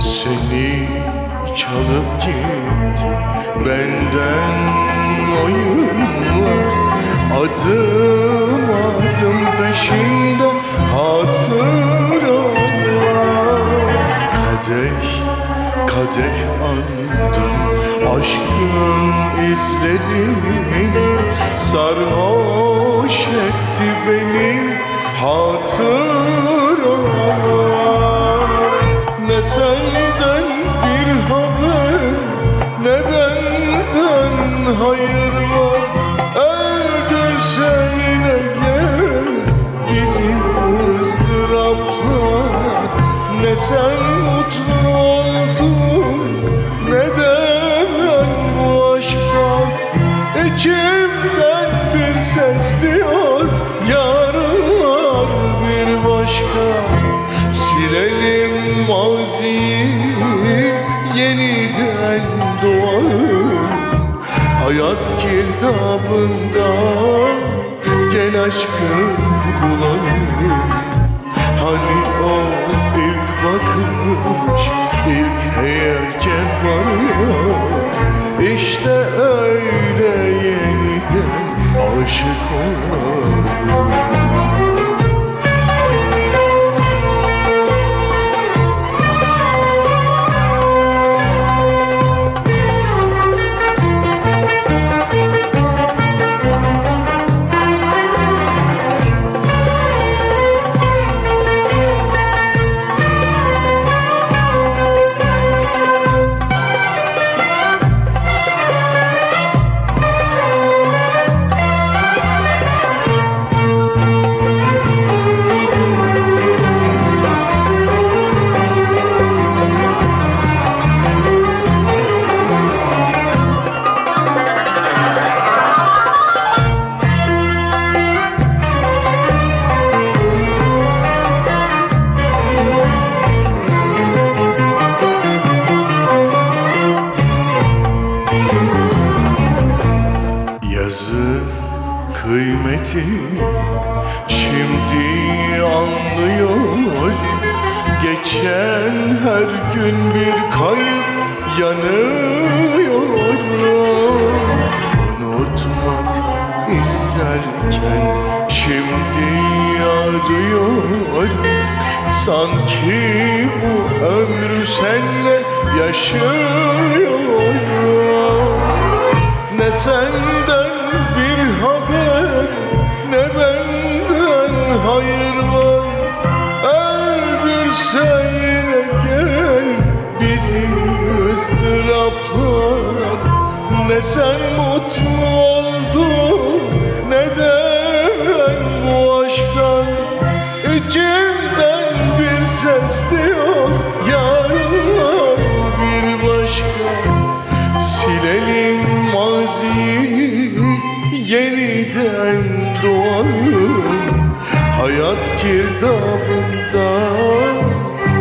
Seni çalıp gitti. Benden oyunlar Adım adım peşinde hatıralar. Kadeh kadeh andım aşkın izlerini Sarhoş etti beni. Hatıralar Ne senden bir haber ne benden hayır var? Öldürse yine gel bizi ıstıraplar Ne sen mutlu oldun ne de ben bu aşktan. İçimden maziyi yeniden doğalım Hayat girdabında gel aşkı bulalım kıymeti şimdi anlıyor. Geçen her gün bir kayıp yanıyor. Unutmak isterken şimdi arıyor. Sanki bu ömrü senle yaşıyor. Ne senden bir haber Sen mutlu oldun. Ne de ben bu aşktan? İçimden bir ses diyor yarınlar bir başka. Silelim maziyi yeniden doğalım Hayat girdabında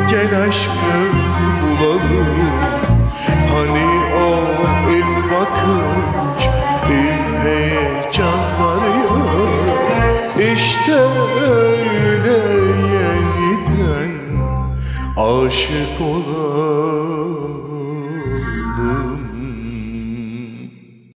gel aşkı bulalım bakış, ilk heyecan var ya. İşte öyle yeniden aşık olalım